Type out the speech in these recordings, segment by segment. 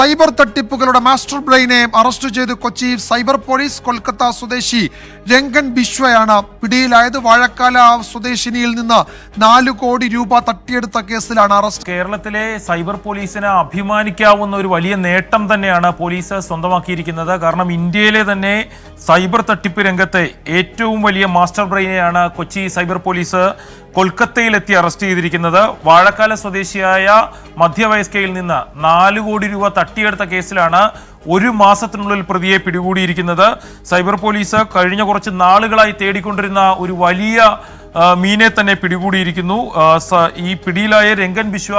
Cyber തട്ടിപ്പുകളുടെ master ബ്രെയിനെ arrest ചെയ്ത് കൊച്ചി സൈബർ പോലീസ് കൊൽക്കത്ത സ്വദേശി രംഗൻ ബിശ്വയാണ് പിടിയിലായത്. വാഴക്കാല സ്വദേശിനിയിൽ നിന്ന് നാല് കോടി രൂപ തട്ടിയെടുത്ത കേസിലാണ് അറസ്റ്റ്. കേരളത്തിലെ സൈബർ പോലീസിനെ അഭിമാനിക്കാവുന്ന ഒരു വലിയ നേട്ടം തന്നെയാണ് പോലീസ് സ്വന്തമാക്കിയിരിക്കുന്നത്. കാരണം ഇന്ത്യയിലെ തന്നെ സൈബർ തട്ടിപ്പ് രംഗത്തെ ഏറ്റവും വലിയ മാസ്റ്റർ ബ്രെയിനെയാണ് കൊച്ചി സൈബർ പോലീസ് കൊൽക്കത്തയിലെത്തി അറസ്റ്റ് ചെയ്തിരിക്കുന്നത്. വാഴക്കാല സ്വദേശിയായ മധ്യവയസ്കയിൽ നിന്ന് നാല് കോടി രൂപ തട്ടിയെടുത്ത കേസിലാണ് ഒരു മാസത്തിനുള്ളിൽ പ്രതിയെ പിടികൂടിയിരിക്കുന്നത്. സൈബർ പോലീസ് കഴിഞ്ഞ കുറച്ച് നാളുകളായി തേടിക്കൊണ്ടിരുന്ന ഒരു വലിയ മീനെ തന്നെ പിടികൂടിയിരിക്കുന്നു. ഈ പിടിയിലായ രംഗൻ ബിശ്വ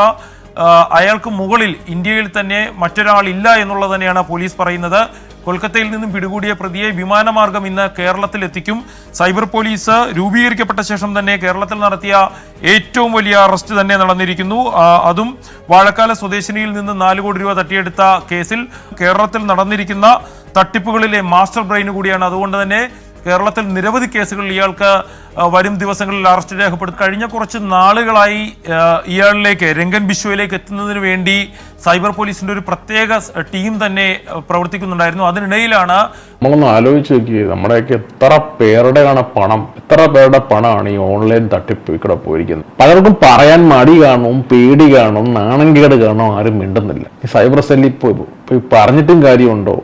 അയാൾക്ക് മുകളിൽ ഇന്ത്യയിൽ തന്നെ മറ്റൊരാളില്ല എന്നുള്ളത് തന്നെയാണ് പോലീസ് പറയുന്നത്. കൊൽക്കത്തയിൽ നിന്നും പിടികൂടിയ പ്രതിയെ വിമാനമാർഗം ഇന്ന് കേരളത്തിൽ എത്തിക്കും. സൈബർ പോലീസ് രൂപീകരിക്കപ്പെട്ട ശേഷം തന്നെ കേരളത്തിൽ നടത്തിയ ഏറ്റവും വലിയ അറസ്റ്റ് തന്നെ നടന്നിരിക്കുന്നു. അതും വാഴക്കാല സ്വദേശിനിയിൽ നിന്ന് നാല് കോടി രൂപ തട്ടിയെടുത്ത കേസിൽ കേരളത്തിൽ നടന്നിരിക്കുന്ന തട്ടിപ്പുകളിലെ മാസ്റ്റർ ബ്രെയിൻ കൂടിയാണ്. അതുകൊണ്ട് തന്നെ കേരളത്തിൽ നിരവധി കേസുകളിൽ ഇയാൾക്ക് വരും ദിവസങ്ങളിൽ അറസ്റ്റ് രേഖപ്പെടുത്തി. കഴിഞ്ഞ കുറച്ച് നാളുകളായി ഇയാളിലേക്ക് രംഗൻ ബിശ്വയിലേക്ക് എത്തുന്നതിന് വേണ്ടി സൈബർ പോലീസിന്റെ ഒരു പ്രത്യേക ടീം തന്നെ പ്രവർത്തിക്കുന്നുണ്ടായിരുന്നു. അതിനിടയിലാണ് നമ്മളൊന്ന് ആലോചിച്ച് നോക്കി നമ്മുടെയൊക്കെ എത്ര പേരുടെയാണ് പണം എത്ര പേരുടെ പണമാണ് ഈ ഓൺലൈൻ തട്ടിപ്പ് ഇവിടെ പോയിരിക്കുന്നത്? പലർക്കും പറയാൻ മടി കാണും പേടി കാണും നാണംകേട് കാണും ആരും മിണ്ടുന്നില്ല. ഈ സൈബർ സെല്ലിൽ പോയി പറഞ്ഞിട്ടും കാര്യമുണ്ടോ?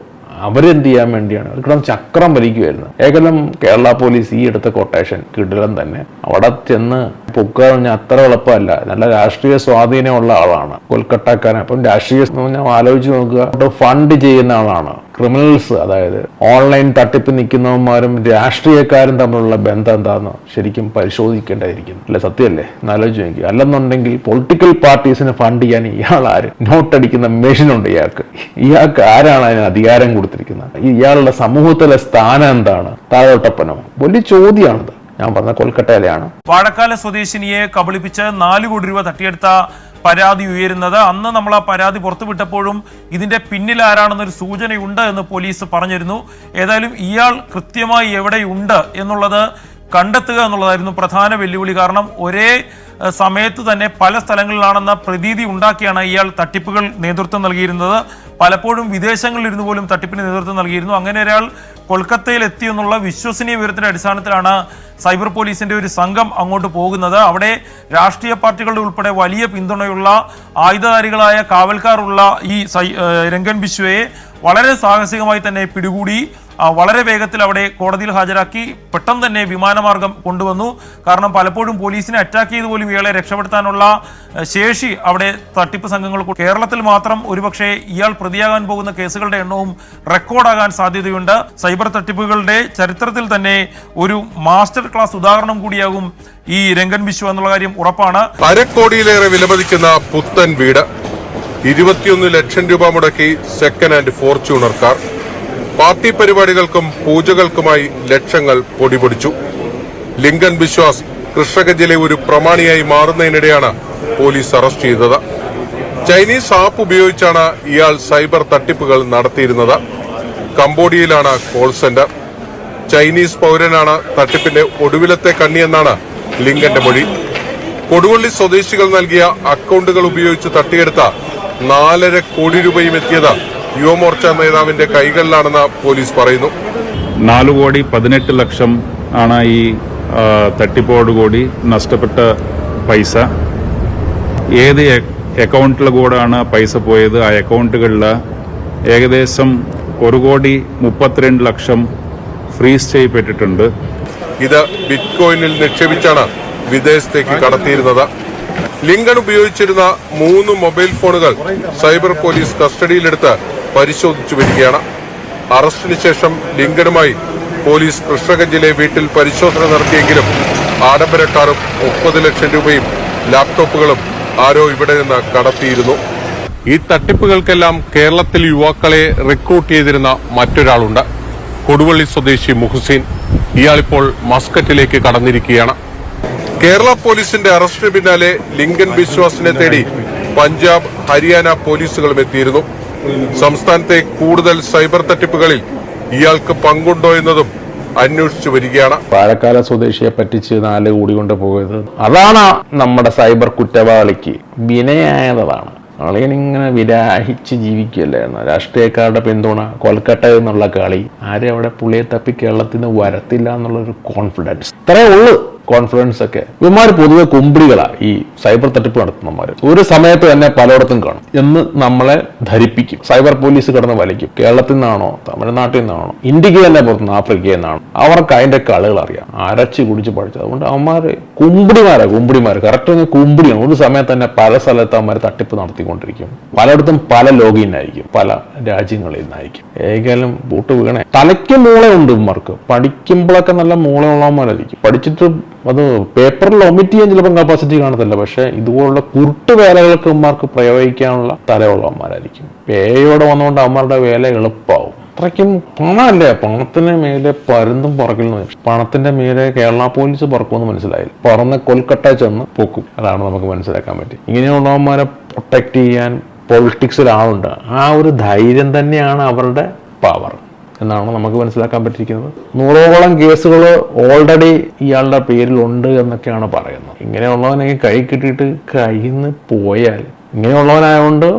അവരെന്ത് ചെയ്യാൻ വേണ്ടിയാണ് കിടന്ന് ചക്രം വലിക്കുമായിരുന്നു ഏകലം കേരള പോലീസ് ഈ എടുത്ത കൊട്ടേഷൻ കിടിലം തന്നെ. അവിടെ ചെന്ന് പൊക്കുക പറഞ്ഞാൽ അത്ര എളുപ്പമല്ല. നല്ല രാഷ്ട്രീയ സ്വാധീനമുള്ള ആളാണ്. കൊൽക്കട്ടക്കാരൻ. അപ്പം രാഷ്ട്രീയ പറഞ്ഞാൽ ആലോചിച്ച് നോക്കുക. ഫണ്ട് ചെയ്യുന്ന ആളാണ്. ക്രിമിനൽസ് അതായത് ഓൺലൈൻ തട്ടിപ്പ് നിൽക്കുന്നവന്മാരും രാഷ്ട്രീയക്കാരും തമ്മിലുള്ള ബന്ധം എന്താണെന്ന് ശരിക്കും പരിശോധിക്കേണ്ടതായിരിക്കും അല്ലെ സത്യമല്ലേ എന്നാലോചിച്ച് നോക്കി അല്ലെന്നുണ്ടെങ്കിൽ പൊളിറ്റിക്കൽ പാർട്ടീസിന് ഫണ്ട് ചെയ്യാൻ ഇയാൾ ആര്? നോട്ടടിക്കുന്ന മെഷീനുണ്ട് ഇയാൾക്ക്. ഇയാൾക്ക് ആരാണ് അതിന് അധികാരം കൊടുത്തിരിക്കുന്നത്? ഇയാളുടെ സമൂഹത്തിലെ സ്ഥാനം എന്താണ്? താഴോട്ടപ്പനോ? വലിയ ചോദ്യമാണിത്. ഞാൻ പറഞ്ഞ കൊൽക്കട്ടയിലെയാണ്. വാഴക്കാല സ്വദേശിനിയെ കബളിപ്പിച്ച് നാല് കോടി രൂപ തട്ടിയെടുത്ത പരാതി ഉയരുന്നത്. അന്ന് നമ്മൾ ആ പരാതി പുറത്തുവിട്ടപ്പോഴും ഇതിന്റെ പിന്നിൽ ആരാണെന്നൊരു സൂചനയുണ്ട് എന്ന് പോലീസ് പറഞ്ഞിരുന്നു. ഏതായാലും ഇയാൾ കൃത്യമായി എവിടെയുണ്ട് എന്നുള്ളത് കണ്ടെത്തുക എന്നുള്ളതായിരുന്നു പ്രധാന വെല്ലുവിളി. കാരണം ഒരേ സമയത്ത് തന്നെ പല സ്ഥലങ്ങളിലാണെന്ന പ്രതീതി ഉണ്ടാക്കിയാണ് ഇയാൾ തട്ടിപ്പുകൾ നേതൃത്വം നൽകിയിരുന്നത്. പലപ്പോഴും വിദേശങ്ങളിൽ ഇരുന്ന് പോലും തട്ടിപ്പിന് നേതൃത്വം നൽകിയിരുന്നു. അങ്ങനെ ഒരാൾ കൊൽക്കത്തയിൽ എത്തി എന്നുള്ള വിശ്വസനീയ വിവരത്തിന്റെ അടിസ്ഥാനത്തിലാണ് സൈബർ പോലീസിന്റെ ഒരു സംഘം അങ്ങോട്ട് പോകുന്നത്. അവിടെ രാഷ്ട്രീയ പാർട്ടികളുടെ ഉൾപ്പെടെ വലിയ പിന്തുണയുള്ള ആയുധധാരികളായ കാവൽക്കാരുള്ള ഈ രംഗൻ ബിശ്വയെ വളരെ സാഹസികമായി തന്നെ പിടികൂടി. വളരെ വേഗത്തിൽ അവിടെ കോടതിയിൽ ഹാജരാക്കി പെട്ടെന്ന് തന്നെ വിമാനമാർഗം കൊണ്ടുവന്നു. കാരണം പലപ്പോഴും പോലീസിനെ അറ്റാക്ക് ചെയ്ത് പോലും ഇയാളെ രക്ഷപ്പെടുത്താനുള്ള ശേഷി അവിടെ തട്ടിപ്പ് സംഘങ്ങൾ കേരളത്തിൽ മാത്രം ഒരുപക്ഷെ ഇയാൾ പ്രതിയാകാൻ പോകുന്ന കേസുകളുടെ എണ്ണവും റെക്കോർഡാകാൻ സാധ്യതയുണ്ട്. സൈബർ തട്ടിപ്പുകളുടെ ചരിത്രത്തിൽ തന്നെ ഒരു മാസ്റ്റർ ക്ലാസ് ഉദാഹരണം കൂടിയാകും ഈ രംഗൻ ബിശു എന്നുള്ള കാര്യം ഉറപ്പാണ്. അരക്കോടിയിലേറെ വിലമതിക്കുന്ന പുത്തൻ വീട്. ഇരുപത്തിയൊന്ന് ലക്ഷം രൂപ മുടക്കി second hand Fortuner car party പരിപാടികൾക്കും പൂജകൾക്കുമായി ലക്ഷങ്ങൾ പൊടിപൊടിച്ചു. ലിങ്കൻ ബിശ്വാസ് കൃഷ്ണഗഞ്ചിലെ ഒരു പ്രമാണിയായി മാറുന്നതിനിടെയാണ് പോലീസ് അറസ്റ്റ് ചെയ്തത്. ചൈനീസ് ആപ്പ് ഉപയോഗിച്ചാണ് ഇയാൾ സൈബർ തട്ടിപ്പുകൾ നടത്തിയിരുന്നത്. കംബോഡിയയിലാണ് കോൾ സെന്റർ. ചൈനീസ് പൗരനാണ് തട്ടിപ്പിന്റെ ഒടുവിലത്തെ കണ്ണിയെന്നാണ് ലിങ്കന്റെ മൊഴി. കൊടുവള്ളി സ്വദേശികൾ നൽകിയ അക്കൌണ്ടുകൾ ഉപയോഗിച്ച് തട്ടിയെടുത്ത നാലര കോടി രൂപയും എത്തിയത് യുവമോർച്ച നേതാവിന്റെ കൈകളിലാണെന്ന് പോലീസ് പറയുന്നു. നാലു കോടി പതിനെട്ട് ലക്ഷം ആണ് ഈ തട്ടിപ്പോടുകൂടി നഷ്ടപ്പെട്ട പൈസ. ഏത് അക്കൗണ്ടിലൂടെ അക്കൗണ്ടിൽ കൂടാണ് പൈസ പോയത്? ആ അക്കൗണ്ടുകളിൽ ഏകദേശം ഒരു കോടി മുപ്പത്തിരണ്ട് ലക്ഷം ഫ്രീസ് ചെയ്യപ്പെട്ടിട്ടുണ്ട്. ഇത് ബിറ്റ്കോയിനിൽ നിക്ഷേപിച്ചാണ് വിദേശത്തേക്ക് കടത്തിയിരുന്നത്. ലിങ്കൺ ഉപയോഗിച്ചിരുന്ന മൂന്ന് മൊബൈൽ ഫോണുകൾ സൈബർ പോലീസ് കസ്റ്റഡിയിലെടുത്ത് പരിശോധിച്ചു വരികയാണ്. അറസ്റ്റിന് ശേഷം ലിങ്കണുമായി പോലീസ് കൃഷ്ണഗഞ്ചിലെ വീട്ടിൽ പരിശോധന നടത്തിയെങ്കിലും ആഡംബര കാറും മുപ്പത് ലക്ഷം രൂപയും ലാപ്ടോപ്പുകളും ആരോ ഇവിടെ നിന്ന് കടത്തിയിരുന്നു. ഈ തട്ടിപ്പുകൾക്കെല്ലാം കേരളത്തിൽ യുവാക്കളെ റിക്രൂട്ട് ചെയ്തിരുന്ന മറ്റൊരാളുണ്ട്. കൊടുവള്ളി സ്വദേശി മുഹസീൻ. ഇയാളിപ്പോൾ മസ്കറ്റിലേക്ക് കടന്നിരിക്കുകയാണ്. കേരള പോലീസിന്റെ അറസ്റ്റിന് പിന്നാലെ ലിങ്കൻ ബിശ്വാസിനെ തേടി പഞ്ചാബ് ഹരിയാന പോലീസുകളും എത്തിയിരുന്നു. സംസ്ഥാനത്തെ കൂടുതൽ സൈബർ തട്ടിപ്പുകളിൽ ഇയാൾക്ക് പങ്കുണ്ടോ എന്നതും അന്വേഷിച്ചു വരികയാണ്. പാലക്കാല സ്വദേശിയെ പറ്റിച്ച് നാല് കൂടി കൊണ്ട് പോയത് അതാണ് നമ്മുടെ സൈബർ കുറ്റവാളിക്ക് വിനയായതാണ് ഇങ്ങനെ വിരാഹിച്ച് ജീവിക്കുകയല്ലായിരുന്നു രാഷ്ട്രീയക്കാരുടെ പിന്തുണ കൊൽക്കട്ട എന്നുള്ള കളി ആരും അവിടെ പുള്ളിയെ തപ്പി കേരളത്തിൽ നിന്ന് വരത്തില്ല എന്നുള്ളൊരു കോൺഫിഡൻസ് ഇത്രേ ഉള്ളു. കോൺഫിഡൻസ് ഒക്കെ. ഇവന്മാർ പൊതുവെ കുമ്പിടികളാ ഈ സൈബർ തട്ടിപ്പ് നടത്തുന്നവന്മാർ ഒരു സമയത്ത് തന്നെ പലയിടത്തും കാണും. എന്ന് നമ്മളെ ധരിപ്പിക്കും. സൈബർ പോലീസ് കിടന്ന് വലിക്കും. കേരളത്തിൽ നിന്നാണോ തമിഴ്നാട്ടിൽ നിന്നാണോ ഇന്ത്യയ്ക്ക് തന്നെ പുറത്തുനിന്ന് ആഫ്രിക്കയിൽ നിന്നാണോ? അവർക്ക് അതിന്റെ കളികൾ അറിയാം. അരച്ച് കുടിച്ച് പഠിച്ചത്. അതുകൊണ്ട് അവന്മാര് കുമ്പിടിമാരാ കുമ്പിടിമാർ കറക്റ്റ് കുമ്പിടിയാണ് ഒരു സമയത്ത് തന്നെ പല സ്ഥലത്ത് അവന്മാർ തട്ടിപ്പ് നടത്തിക്കൊണ്ടിരിക്കും. പലയിടത്തും പല ലോഗിൻ ആയിരിക്കും പല രാജ്യങ്ങളിൽ നിന്നായിരിക്കും. ഏകാലും ബൂട്ട് വീണേ. തലയ്ക്ക് മൂളയുണ്ട് ഇവന്മാർക്ക്. പഠിക്കുമ്പോഴൊക്കെ നല്ല മൂളയുള്ളവന്മാരായിരിക്കും. പഠിച്ചിട്ട് അത് പേപ്പറിൽ ഒമിറ്റ് ചെയ്യാൻ ചിലപ്പോൾ കപ്പാസിറ്റി കാണത്തില്ല പക്ഷെ ഇതുപോലുള്ള കുരുട്ട് വേലകൾക്ക് ഇവന്മാർക്ക് പ്രയോഗിക്കാനുള്ള തലയുള്ളവന്മാരായിരിക്കും. പേയോടെ വന്നുകൊണ്ട് അവന്മാരുടെ വേല എളുപ്പമാവും അത്രയ്ക്കും പണമല്ലേ? പണത്തിന് മേലെ പരുന്തും പറക്കില്ലെന്ന് പണത്തിന്റെ മേലെ കേരള പോലീസ് പറക്കുമെന്ന് മനസ്സിലായില്ല. പറന്ന് കൊൽക്കട്ട ചെന്ന് പൊക്കും. അതാണ് നമുക്ക് മനസ്സിലാക്കാൻ പറ്റി ഇങ്ങനെയുള്ളവന്മാരെ പ്രൊട്ടക്ട് ചെയ്യാൻ പൊളിറ്റിക്സിൽ ആളുണ്ട്. ആ ഒരു ധൈര്യം തന്നെയാണ് അവരുടെ പവർ എന്നാണ് നമുക്ക് മനസ്സിലാക്കാൻ പറ്റിയിരിക്കുന്നത്. നൂറോളം കേസുകൾ ഓൾറെഡി ഇയാളുടെ പേരിലുണ്ട് എന്നൊക്കെയാണ് പറയുന്നത്. ഇങ്ങനെയുള്ളവനെ കൈ കിട്ടിയിട്ട് കയ്യിൽ പോയാൽ ഇങ്ങനെയുള്ളവനായതുകൊണ്ട്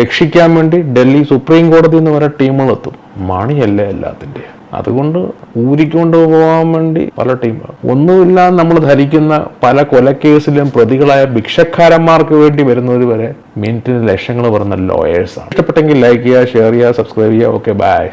രക്ഷിക്കാൻ വേണ്ടി ഡൽഹി സുപ്രീം കോടതി എന്ന് വരെ ടീമുകളെത്തും മണിയല്ല മണിയല്ലേ എല്ലാത്തിന്റെ. അതുകൊണ്ട് ഊരിക്കൊണ്ട് പോകാൻ വേണ്ടി പല ടീമുകൾ ഒന്നുമില്ല നമ്മൾ ധരിക്കുന്ന പല കൊലക്കേസിലും പ്രതികളായ ഭിക്ഷക്കാരന്മാർക്ക് വേണ്ടി വരുന്നവർ വരെ മിനിറ്റിന് ലക്ഷങ്ങൾ പറഞ്ഞ ലോയേഴ്സാണ് ഇഷ്ടപ്പെട്ടെങ്കിൽ ലൈക്ക് ചെയ്യുക ഷെയർ ചെയ്യുക സബ്സ്ക്രൈബ് ചെയ്യുക. Okay bye